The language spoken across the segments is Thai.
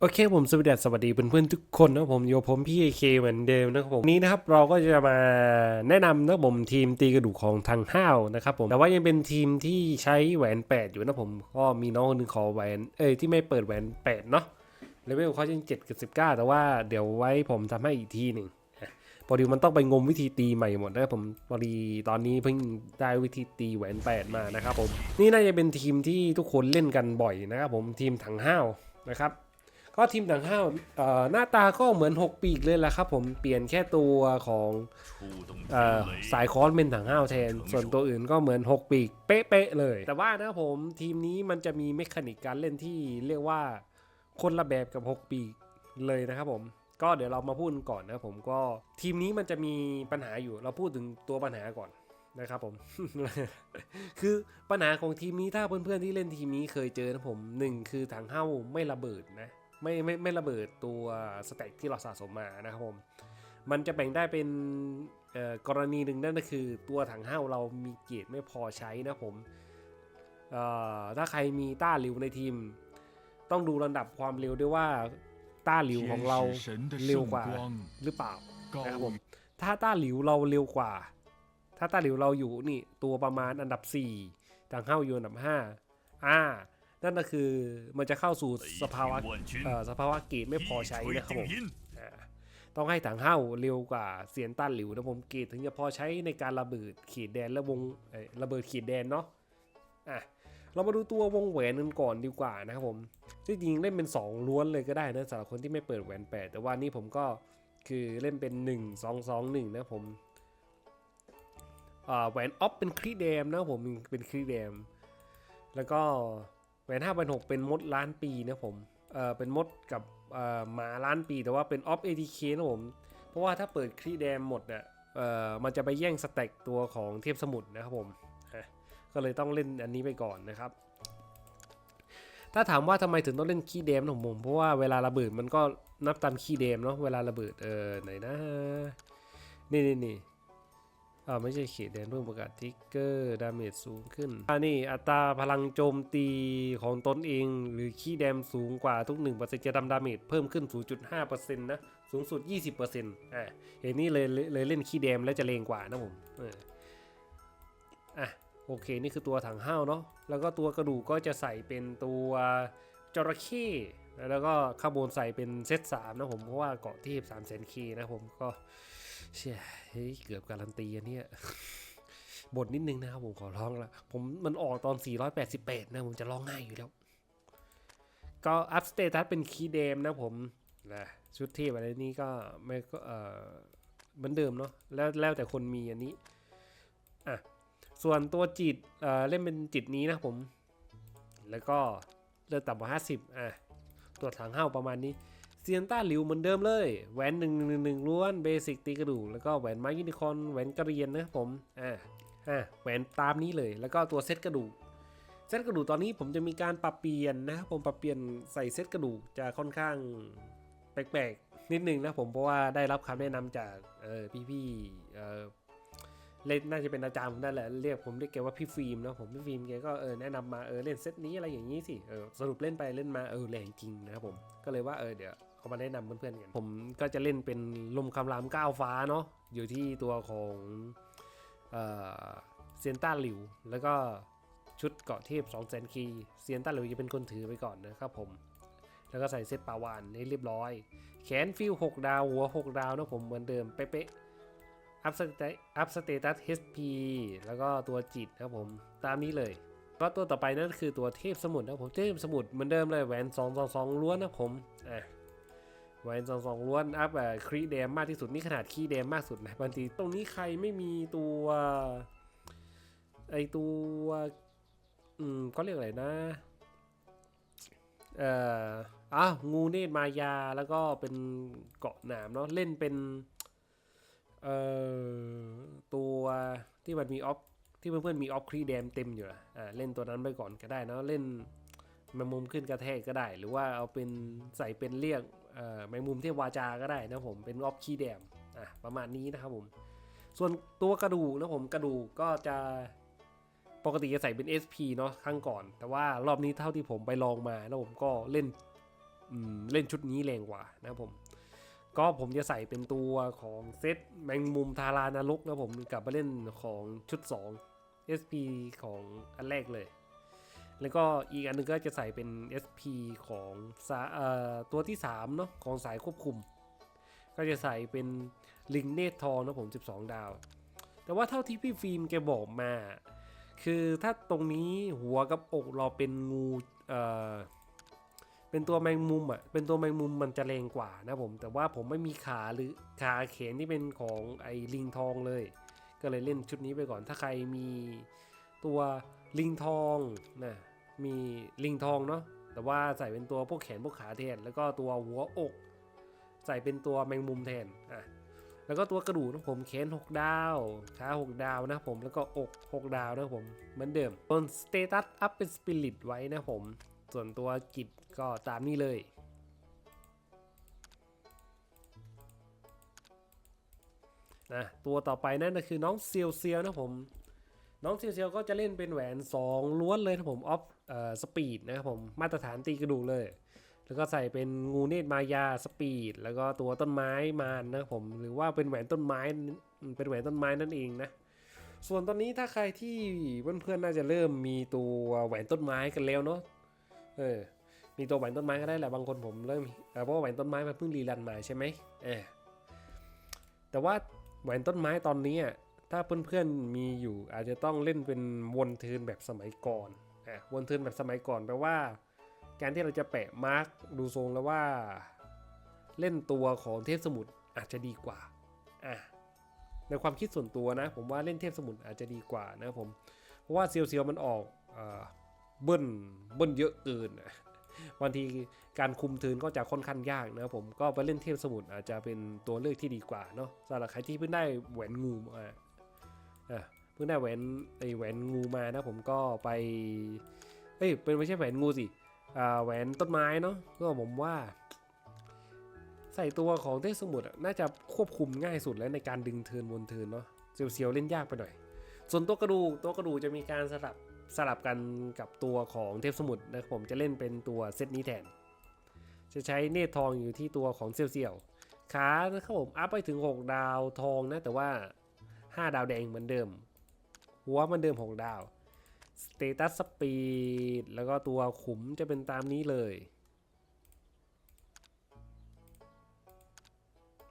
โอเคผมสวัสดีสวัสดีเพื่อนๆทุกคนนะผมอยู่กับผมพี่เคเหมือนเดิมนะครับผมนี้นะครับเราก็จะมาแนะนำนะผมทีมตีกระดูกของทางห้าวนะครับผมแต่ว่ายังเป็นทีมที่ใช้แหวน 8 อยู่นะผมก็มีน้องคนหนึงขอแหวนเอ้ยที่ไม่เปิดแหวน8เนาะเลเวลเขายัง7กับ19แต่ว่าเดี๋ยวไว้ผมทำให้อีกทีหนึ่งพอดีมันต้องไปงมวิธีตีใหม่หมดนะผมพอดีตอนนี้เพิ่งได้วิธีตีแหวน8มานะครับผมนี่น่าจะเป็นทีมที่ทุกคนเล่นกันบ่อยนะครับผมทีมถังห้าวนะครับ ก็ทีมถังห้าวเอ่อหน้าตาก็เหมือน 6 ปีกเลยแหละครับผมเปลี่ยนแค่ตัวของเอ่อสายคอนเป็นถังห้าวแทน ส่วนตัวอื่นก็เหมือน 6 ปีกเป๊ะๆเลย แต่ว่านะครับผมทีมนี้มันจะมีเมคานิกการเล่นที่เรียกว่าคนละแบบกับ 6 ปีกเลยนะครับผมก็เดี๋ยวเรามาพูดกันก่อนนะครับผมก็ทีมนี้มันจะมีปัญหาอยู่ เราพูดถึงตัวปัญหาก่อนนะครับผม คือปัญหาของทีมนี้ถ้าเพื่อนๆที่เล่นทีมนี้เคยเจอนะผมหนึ่งคือถังห้าวไม่ระเบิดนะ ไม่ไม่ไม่ระเบิดตัวสเต็กที่เราสะสมมานะครับผม มันจะแบ่งได้เป็นกรณีหนึ่งนั่นก็คือตัวถังห้าเรามีเกจไม่พอใช้นะผมถ้าใครมีต้าหลิวในทีม ต้องดูระดับความเร็วด้วยว่าต้าหลิวของเราเร็วกว่าหรือเปล่านะครับผมถ้าต้าหลิวเราเร็วกว่า ถ้าต้าหลิวเราอยู่นี่ตัวประมาณอันดับ4ี่ถังเข้าอยู่อันดับ5อ่า นั่นก็คือมันจะเข้าสู่สภาวะสภาวะเกตไม่พอใช้นะครับผมต้องให้ถังเห่าเร็วกว่าเสียนต้านหลิวนะผมเกตถึงจะพอใช้ในการระเบิดขีดแดนและวงระเบิดขีดแดนเนาะอะเรามาดูตัววงแหวนกันก่อนดีกว่านะครับผมจริงๆเล่นเป็น 2 ล้วนเลยก็ได้นะสำหรับคนที่ไม่เปิดแหวนแปดแต่ว่านี่ผมก็คือเล่นเป็น 1 2 2 1 นะผมแหวนออฟเป็นครีแดมนะผมเป็นครีแดม แล้วก็ แหวนห้าพันหกเป็นมดล้านปีนะผม เออเป็นมดกับเอ่อหมาล้านปีแต่ว่าเป็นออฟเอทีเคนะผม เพราะว่าถ้าเปิดครีแดมหมดเนี่ยเอ่อมันจะไปแย่งสแต็กตัวของเทพสมุทรนะครับผม ก็เลยต้องเล่นอันนี้ไปก่อนนะครับ ถ้าถามว่าทำไมถึงต้องเล่นคีเดมของผม เพราะว่าเวลาระเบิดมันก็นับตามคีเดมเนาะ เวลาระเบิดเออไหนนะ นี่นี่นี่ อ่าไม่ใช่เขตแดนเพิ่มประกาศทิกเกอร์ ดาเมจสูงขึ้นอ่านี่อัตราพลังโจมตีของตนเอง หรือคีย์แดมสูงกว่าทุก1%จะทำดาเมจเพิ่มขึ้น 0.5%นะสูงสุด 20%อ่าเห็นนี่เลยเลยเล่นคีย์แดมแล้วจะเลงกว่านะผมอะโอเคนี่คือตัวถังห้าวเนาะแล้วก็ตัวกระดูกก็จะใส่เป็นตัวจระเข้แล้วก็ข้างบนใส่เป็นเซต3นะผมเพราะว่าเกาะเทพ3 0 0 0 0 0 k นะผมก็ เชี่ยเฮ้ยเกือบการันตีอันเนี้ยบทนิดนึงนะครับผมขอร้องละผมมันออกตอน 488 นะ ผมจะร้องง่ายอยู่แล้ว ก็อัพสเตตัสเป็นคีย์เดมนะผมนะชุดเทพอะไรนี้ก็ไม่ก็เออเหมือนเดิมเนาะแล้วแล้วแต่คนมีอันนี้อะส่วนตัวจิตเอ่อเล่นเป็นจิตนี้นะผม แล้วก็เลือกต่ำกว่า 50 อะ ตัวถังเห้าประมาณนี้ เซียนต้าหลิวเหมือนเดิมเลยแหวนหนึ่งหนึ่งหนึ่งล้วนเบสิกตีกระดูกแล้วก็แหวนไม้ยูนิคอนแหวนกระเรียนนะครับผมอ่าอ่าแหวนตามนี้เลยแล้วก็ตัวเซตกระดูกเซตกระดูกตอนนี้ผมจะมีการปรับเปลี่ยนนะครับผมปรับเปลี่ยนใส่เซตกระดูกจะค่อนข้างแปลกๆนิดนึงนะผมเพราะว่าได้รับคำแนะนำจากเออพี่ๆเออเล่นน่าจะเป็นอาจารย์ผมนั่นแหละเรียกผมเรียกแกว่าพี่ฟิล์มนะผมพี่ฟิล์มแกก็เออแนะนำมาเออเล่นเซตนี้อะไรอย่างนี้สิเออสรุปเล่นไปเล่นมาเออแรงจริงนะครับผมก็เลยว่าเออเดี๋ยว เอามาแนะนำเพื่อนๆกัน ผมก็จะเล่นเป็นลมคำรามก้าวฟ้าเนาะอยู่ที่ตัวของเซียนต้าหลิว แล้วก็ชุดเกาะเทพ2 0 0 0 0คีเซียนต้าหลิวจะเป็นคนถือไปก่อนนะครับผม แล้วก็ใส่เซตปาวานให้เรียบร้อย แขนฟิล6ดาว หัว 6 ดาวนะผมเหมือนเดิมเป๊ะๆอัพสเตอัพสเตตัส HP แล้วก็ตัวจิตนะครับผมตามนี้เลยก็ตัวต่อไปนั่นคือตัวเทพสมุทรนะผมเทพสมุทรเหมือนเดิมเลยแหวน2 2 2ล้วนนะผมอะ แหวนสองสองล้วนอัพแบบครีแดมมากที่สุดนี่ขนาดคีย์แดมมากสุดนะบางทีตรงนี้ใครไม่มีตัวไอตัวอืมก็เรียกอะไรนะเอ่ออ้าวงูเนตรมายาแล้วก็เป็นเกาะหนามเนาะเล่นเป็นเอ่อตัวที่มันมีออฟที่เพื่อนๆมีออฟครีแดมเต็มอยู่อะอ่าเล่นตัวนั้นไปก่อนก็ได้เนาะเล่นแมงมุมขึ้นกระแทกก็ได้ หรือว่าเอาเป็นใส่เป็นเรียก แมงมุมเทพวาจาก็ได้นะผมเป็นออฟคีแดมอะประมาณนี้นะครับผม ส่วนตัวกระดูกนะผมกระดูกก็จะปกติจะใส่เป็น SP เนาะครั้งก่อน แต่ว่ารอบนี้เท่าที่ผมไปลองมานะผมก็เล่นเล่นชุดนี้แรงกว่านะผม ก็ผมจะใส่เป็นตัวของเซตแมงมุมทารานรกนะผมกลับมาเล่นของชุด 2 SP ของอันแรกเลย แล้วก็อีกอันหนึงก็จะใส่เป็น SP ของออตัวที่3เนาะของสายควบคุม ก็จะใส่เป็นลิงเนตทองนะผม 12 ดาว แต่ว่าเท่าที่พี่ฟิล์มแกบอกมา คือถ้าตรงนี้หัวกับอกเราเป็นงูเอ่อเป็นตัวแมงมุมอะ เป็นตัวแมงมุมมันจะแรงกว่านะผม แต่ว่าผมไม่มีขาหรือขาแขนที่เป็นของไอ้ลิงทองเลย ก็เลยเล่นชุดนี้ไปก่อน ถ้าใครมีตัว ลิงทองนะมีลิงทองเนาะแต่ว่าใส่เป็นตัวพวกแขนพวกขาแทน แล้วก็ตัวหัวอก ใส่เป็นตัวแมงมุมแทนอะแล้วก็ตัวกระดูกนะผมแขน6 ดาวขา6 ดาวนะผมแล้วก็อก6 ดาวนะผมเหมือนเดิมบนสเตตัสอัพเป็นสปิริตไว้นะผม ส่วนตัวกิจก็ตามนี้เลยนะตัวต่อไปนั่นก็คือน้องเซียวเซียวนะผม น้องเซียวเซียวก็จะเล่นเป็นแหวน 2 ล้วนเลยนะผมออฟเอ่อสปีดนะครับผมมาตรฐานตีกระดูกเลย แล้วก็ใส่เป็นงูเนตรมายาสปีด แล้วก็ตัวต้นไม้มานนะครับผมหรือว่าเป็นแหวนต้นไม้เป็นแหวนต้นไม้นั่นเองนะส่วนตอนนี้ถ้าใครที่เพื่อนๆน่าจะเริ่มมีตัวแหวนต้นไม้กันแล้วเนาะเออมีตัวแหวนต้นไม้ก็ได้แหละบางคนผมเริ่มเพราะว่าแหวนต้นไม้มันเพิ่งรีรันมาใช่ไหมเออแต่ว่าแหวนต้นไม้ตอนนี้อะ ถ้าเพื่อนๆมีอยู่อาจจะต้องเล่นเป็นวนเทินแบบสมัยก่อนอะวนเทินแบบสมัยก่อนแปลว่า การที่เราจะแปะมาร์กดูทรงแล้วว่า เล่นตัวของเทพสมุทรอาจจะดีกว่าอะในความคิดส่วนตัวนะ ผมว่าเล่นเทพสมุทรอาจจะดีกว่านะผมเพราะว่าเซียวเซียวๆมันออกเบิ้ลเบิ้ลเยอะเกินบางทีการคุมทิร์นก็จะค่อนข้างยากนะครับผมก็ไปเล่นเทพสมุทรอาจจะเป็นตัวเลือกที่ดีกว่าเนาะสำหรับใครที่เพิ่งได้แหวนงูมา อะเพิ่งได้แหวนไอแหวนงูมานะผมก็ไปเอ้ยเป็นไม่ใช่แหวนงูสิอ่าแหวนต้นไม้เนาะก็ผมว่า ใส่ตัวของเทพสมุทรน่าจะควบคุมง่ายสุดแล้วในการดึงเทินวนเทินเนาะเซียวๆเล่นยากไปหน่อย ส่วนตัวกระดูกตัวกระดูกจะมีการสลับสลับกันกับตัวของเทพสมุทรนะครับผมจะเล่นเป็นตัวเซตนี้แทน จะใช้เนตรทองอยู่ที่ตัวของเซียวๆขานะครับผมอัพไปถึง 6 ดาวทองนะแต่ว่า 5 ดาวแดงเหมือนเดิม หัวเหมันเดิม 6 ดาวสเตตัสสปีดแล้วก็ตัวขุมจะเป็นตามนี้เลย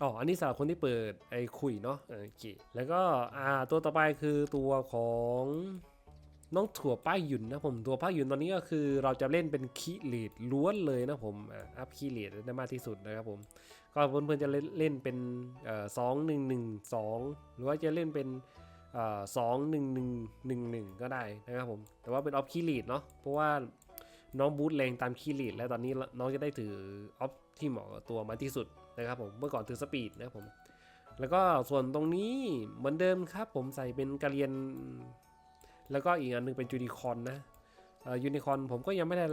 อ๋ออันนี้สำหรับคนที่เปิดไอ้คุยเนาะโอเคแล้วก็อ่าตัวต่อไปคือตัวของน้องถั่วป้ายหยุ่นนะผมตัวป้ายหยุ่นตอนนี้ก็คือเราจะเล่นเป็นคีเลดล้วนเลยนะผมอ่าอัพคีเลดได้มากที่สุดนะครับผม ก็เพื่อนๆจะเล่นเป็นสองหนึ่งหนึ่งสองหรือว่าจะเล่นเป็นสองหนึ่งหนึ่งหนึ่งหนึ่งก็ได้นะครับผม แต่ว่าเป็นออฟคีเลดเนาะเพราะว่าน้องบูทแรงตามคีเลดแล้วตอนนี้น้องจะได้ถือออฟที่เหมาะกับตัวมากที่สุดนะครับผมเมื่อก่อนถือสปีดนะครับผม แล้วก็ส่วนตรงนี้เหมือนเดิมครับผมใส่เป็นกระเรียน แล้วก็อีกอันหนึงเป็นยูนิคอนนะ ยูนิคอนผมก็ยังไม่ได้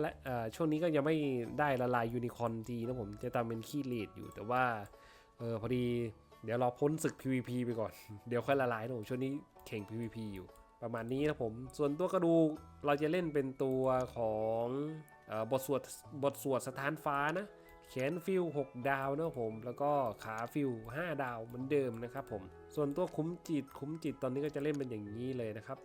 ช่วงนี้ก็ยังไม่ได้ละลายยูนิคอนทีนะผมจะตามเป็นขี้เลดอยู่แต่ว่าเออพอดีเดี๋ยวรอพ้นศึก PVP ไปก่อน เดี๋ยวค่อยละลายนะผมช่วงนี้แข่ง PVP อยู่ประมาณนี้นะผม ส่วนตัวกระดูกเราจะเล่นเป็นตัวของออบทสวดบทสวดสถานฟ้านะแขนฟิล6ดาวนะผม แล้วก็ขาฟิล5ดาวเหมือนเดิมนะครับผม ส่วนตัวคุ้มจิตคุ้มจิตตอนนี้ก็จะเล่นเป็นอย่างนี้เลยนะครับ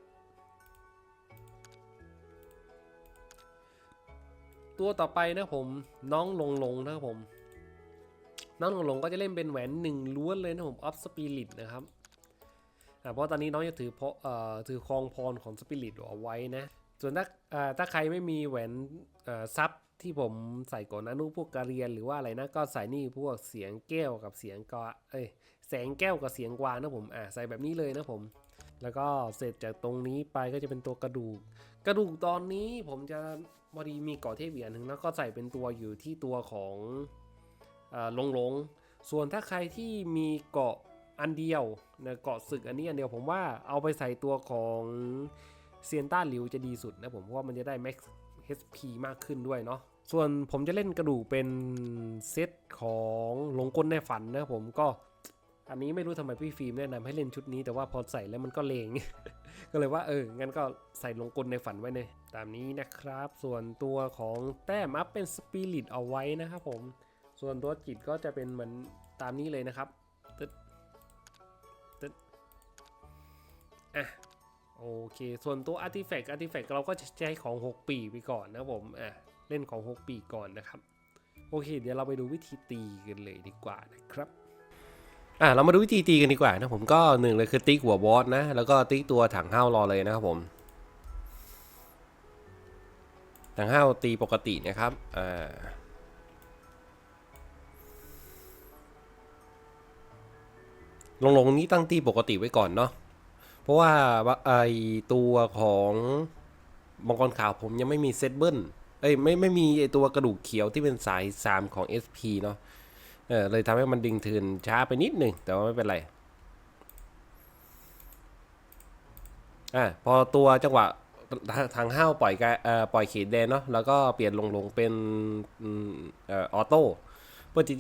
ตัวต่อไปนะผมน้องลงลงนะครับผม น้องลงลงก็จะเล่นเป็นแหวนหนึ่งล้วนเลยนะผมออฟสปิริตนะครับเพราะตอนนี้น้องจะถือเพราะเอ่อถือครองพรของสปิริตเอาไว้นะ ส่วนถ้าถ้าใครไม่มีแหวนซับที่ผมใส่ก่อนนะนู้พวกกระเรียนหรือว่าอะไรนะก็ใส่นี่พวกเสียงแก้วกับเสียงกาเอ้ยแสงแก้วกับเสียงกวางนะผมอ่าใส่แบบนี้เลยนะผม แล้วก็เสร็จจากตรงนี้ไปก็จะเป็นตัวกระดูก กระดูกตอนนี้ผมจะพอดีมีเกาะเทพอีกอันหนึ่งแล้วก็ใส่เป็นตัวอยู่ที่ตัวของเอ่อลงลง ส่วนถ้าใครที่มีเกาะอันเดียวนะเกาะศึกอันนี้อันเดียวผมว่าเอาไปใส่ตัวของเซียนต้าหลิวจะดีสุดนะผมเพราะว่ามันจะได้ max HP มากขึ้นด้วยเนาะส่วนผมจะเล่นกระดูกเป็นเซตของหลงกลในฝันนะผมก็ อันนี้ไม่รู้ทำไมพี่ฟิล์มแนะนำให้เล่นชุดนี้ แต่ว่าพอใส่แล้วมันก็เลง ก็เลยว่าเออ งั้นก็ใส่ลงกลในฝันไว้เลย ตามนี้นะครับ ส่วนตัวของแต้มอัพเป็นสปิริตเอาไว้นะครับผม ส่วนตัวจิตก็จะเป็นเหมือนตามนี้เลยนะครับตึ๊ดตึ๊ดอะโอเค ส่วนตัว Artifact Artifact เราก็จะใช้ของ 6 ปีไปก่อนนะผม อะ เล่นของ 6 ปีก่อนนะครับ โอเค เดี๋ยวเราไปดูวิธีตีกันเลยดีกว่านะครับ อะเรามาดูวิธีตีกันดีกว่านะผมก็หนึ่งเลยคือติ๊กหัวบอสนะ แล้วก็ติ๊กตัวถังห้าวรอเลยนะครับผม ถังห้าวตีปกตินะครับอ่าลงลงนี้ตั้งตีปกติไว้ก่อนเนาะเพราะว่าไอตัวของมังกรขาวผมยังไม่มีเซตเบิลเอ้ยไม่ไม่มีไอตัวกระดูกเขียวที่เป็นสาย 3 ของ SP เนาะ เออเลยทำให้มันดิ่งทืนช้าไปนิดหนึ่งแต่ว่าไม่เป็นไรอะพอตัวจังหวะทางห้าวปล่อยกเอ่อปล่อยเขตแดนเนาะแล้วก็เปลี่ยนลงลงเป็นอืมเอ่อออโต้เพื่อที่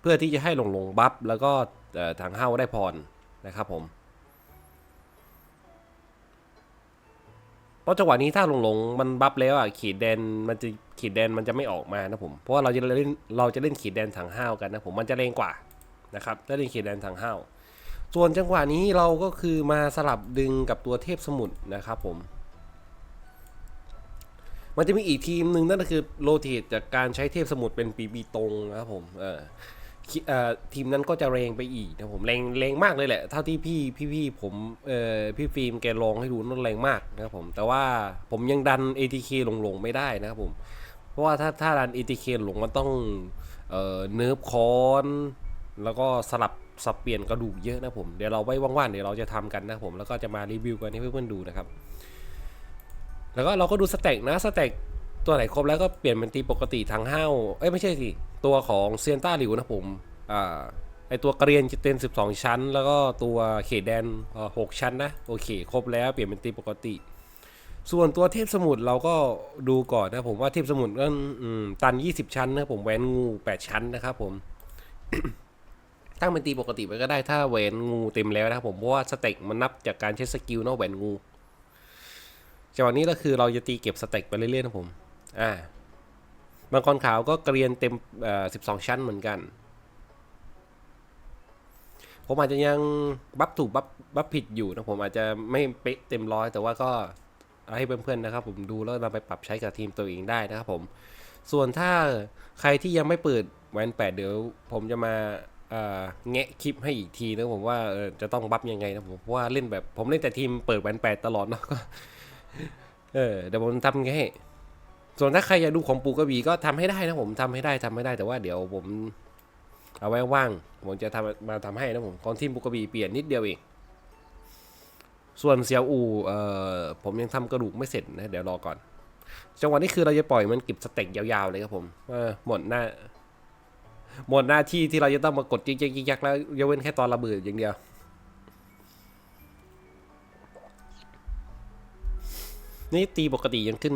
เพื่อที่จะให้ลงลงบัฟแล้วก็เอ่อทางห้าวได้พรนะครับผม เพราะจังหวะนี้ถ้าหลงหลงมันบัฟแล้วอะขีดแดนมันจะขีดแดนมันจะไม่ออกมานะผม เพราะว่าเราจะเล่นเราจะเล่นขีดแดนถังห้าวกันนะผมมันจะแรงกว่านะครับถ้าเล่นขีดแดนถังห้าวส่วนจังหวะนี้เราก็คือมาสลับดึงกับตัวเทพสมุทรนะครับผม มันจะมีอีกทีมหนึ่งนั่นก็คือโรเตทจากการใช้เทพสมุทรเป็นปีบีตรงนะครับผมเออ ทีมนั้นก็จะแรงไปอีกนะผมแรงแรงมากเลยแหละ เท่าที่พี่พี่พี่ผมเอ่อพี่ฟิล์มแกลองให้ดูนั่นแรงมากนะครับผม แต่ว่าผมยังดัน ATK ลงลงไม่ได้นะครับผม เพราะว่าถ้าถ้าดัน ATK ลงมันต้องเอ่อเนิร์ฟคอนแล้วก็สลับสับเปลี่ยนกระดูกเยอะนะผม เดี๋ยวเราไว้ว่างๆเดี๋ยวเราจะทำกันนะผม แล้วก็จะมารีวิวกันให้เพื่อนๆดูนะครับ แล้วก็เราก็ดูสเต็กนะสเต็กตัวไหนครบแล้วก็เปลี่ยนเป็นตีปกติทางห้าวเอ้ยไม่ใช่สิ ตัวของเซียนต้าหลิวนะผมอ่าไอตัวกระเรียนจะเต็น12 ชั้น แล้วก็ตัวเขตแดนเอ่อ6ชั้นนะ โอเค ครบแล้วเปลี่ยนเป็นตีปกติ ส่วนตัวเทพสมุทรเราก็ดูก่อนนะผมว่าเทพสมุทรก็อืมตัน 20 ชั้นนะผมแหวนงู8ชั้นนะครับผมตั้งเป็นตีปกติไปก็ได้ถ้าแหวนงูเต็มแล้วนะครับผมเพราะว่าสเต็กมันนับจากการใช้สกิลเนาะแหวนงูจังหวะนี้ก็คือเราจะตีเก็บสเต็กไปเรื่อยๆนะผม อ่า มังกรขาวก็เกรียนเต็มเอ่อ12ชั้นเหมือนกัน ผมอาจจะยังบัฟถูกบัฟบัฟผิดอยู่นะผมอาจจะไม่เป๊ะเต็มร้อยแต่ว่าก็ให้เพื่อนๆนะครับ ผมดูแล้วนำไปปรับใช้กับทีมตัวเองได้นะครับผม ส่วนถ้าใครที่ยังไม่เปิดแวนแปดเดี๋ยวผมจะมาแงะคลิปให้อีกทีนะผมว่าจะต้องบัฟยังไงนะผมเพราะว่าเล่นแบบผมเล่นแต่ทีมเปิดแวนแปดตลอดเนาะก็เออเดี๋ยวผมทำไงให้ ส่วนถ้าใครอยากดูของปูกระบี่ก็ทำให้ได้นะผมทำให้ได้ทำให้ได้แต่ว่าเดี๋ยวผมเอาไว้ว่างผมจะทำมาทำให้นะผมของทีมปูกระบี่เปลี่ยนนิดเดียวเองส่วนเซียวอูเอ่อผมยังทำกระดูกไม่เสร็จนะเดี๋ยวรอก่อน จังหวะนี้คือเราจะปล่อยมันก็บสเต็กยาวๆเลยครับผมเออหมดหน้าหมดหน้าที่ที่เราจะต้องมากดยิกๆยักแล้วยกเว้นแค่ตอนระเบิดอย่างเดียวนี่ตีปกติยังขึ้น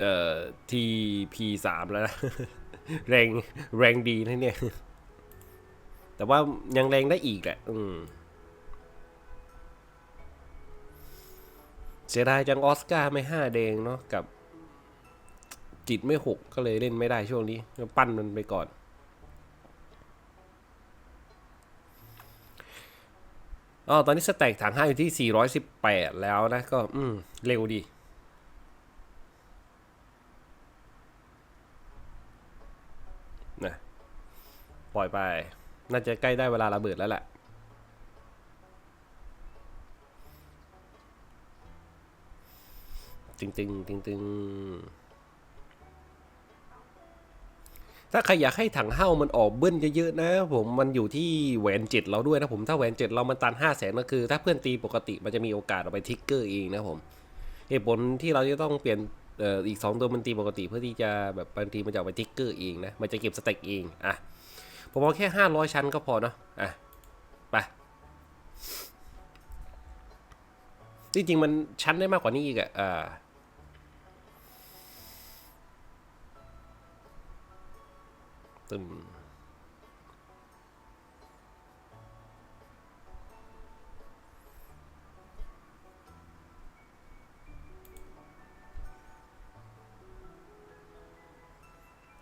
เอ่อทีพีสามแล้วนะแรงแรงดีนะเนี่ย แต่ว่ายังแรงได้อีกแหละ อืมเสียดายจังออสการ์ไม่ห้าแดงเนาะกับ จิตไม่หกก็เลยเล่นไม่ได้ช่วงนี้ปั้นมันไปก่อน อ๋อ ตอนนี้สแต็กถังห้าอยู่ที่ 418 แล้วนะ ก็ อืม เร็วดี นะ ปล่อยไป น่าจะใกล้ได้เวลาระเบิดแล้วแหละ ตึงตึงตึงตึงถ้าใครอยากให้ถังเห้ามันออกเบิ้ลเยอะๆนะผมมันอยู่ที่แหวนเจ็ดเราด้วยนะผมถ้าแหวนเจ็ดเรามันตันห้าแสนก็คือ ถ้าเพื่อนตีปกติมันจะมีโอกาสเอาไปทิกเกอร์เองนะผมเหตุผลที่เราจะต้องเปลี่ยนอีกสองตัวมันตีปกติเพื่อที่จะแบบบางทีมันจะเอาไปทิกเกอร์เองนะมันจะเก็บสเต็กเองอะ ผมเอาแค่ห้าร้อยชั้นก็พอเนาะอะไปจริงมันชั้นได้มากกว่านี้อีกอะ่าตึม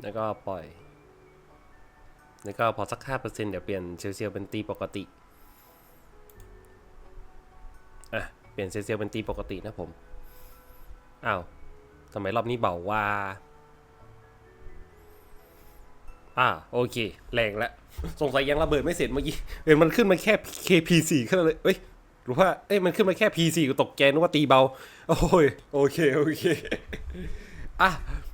แล้วก็ปล่อย แล้วก็พอสักห้าเปอร์เซ็นต์เดี๋ยวเปลี่ยนเซลเซียลเป็นตีปกติ อะ เปลี่ยนเซลเซียลเป็นตีปกตินะผม อ้าวทำไมรอบนี้เบาว่า อ่า โอเค แรงแล้ว สงสัยยังระเบิดไม่เสร็จเมื่อกี้เห็นมันขึ้นมาแค่ KP4 ขึ้นเลยเอ้ยหรือว่า เอ้ย มันขึ้นมาแค่ P4 ก็ตกใจนึกว่าตีเบา โอ้ย โอเค โอเค อะ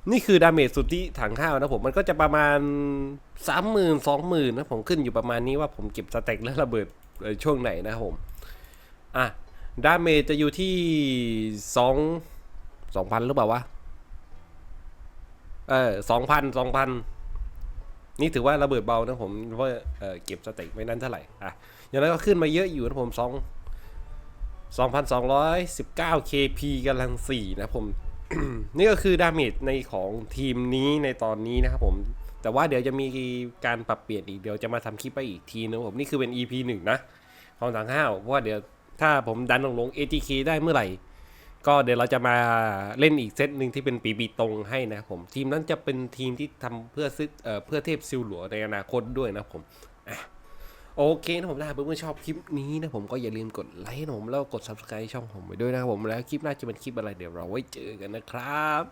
นี่คือดาเมจสุดที่ถังข้าวนะผมมันก็จะประมาณ3 0,000ื่นสองหมื่นนะผมขึ้นอยู่ประมาณนี้ว่าผมเก็บสเต็กและระเบิดช่วงไหนนะผม อะ ดาเมจจะอยู่ที่สองสองพันหรือเปล่าวะ เออสองพันสองพันนี่ถือว่าระเบิดเบานะผมเพราะเออเก็บสเต็กไม่นั้นเท่าไหร่ อะ อย่างนั้นก็ขึ้นมาเยอะอยู่นะผมสองสองพันสองร้อยสิบเก้า KP กำลังสี่นะผม นี่ก็คือดาเมจในของทีมนี้ในตอนนี้นะครับผม แต่ว่าเดี๋ยวจะมีการปรับเปลี่ยนอีกเดี๋ยวจะมาทำคลิปไปอีกทีนึงผมนี่คือเป็น EP หนึ่งนะของถังห้าวเพราะว่าเดี๋ยวถ้าผมดันลงลง ATK ได้เมื่อไหร่ ก็เดี๋ยวเราจะมาเล่นอีกเซตหนึ่งที่เป็นปีบีตรงให้นะครับผม ทีมนั้นจะเป็นทีมที่ทำเพื่อซึเอ่อเพื่อเทพซิลหลัวในอนาคตด้วยนะครับผมอะ โอเคนะผมถ้าเพื่อนๆชอบคลิปนี้นะผมก็อย่าลืมกดไลค์นะผมแล้วกด subscribe ช่องผมไปด้วยนะครับผมแล้วคลิปหน้าจะเป็นคลิปอะไรเดี๋ยวเราไว้เจอกันนะครับ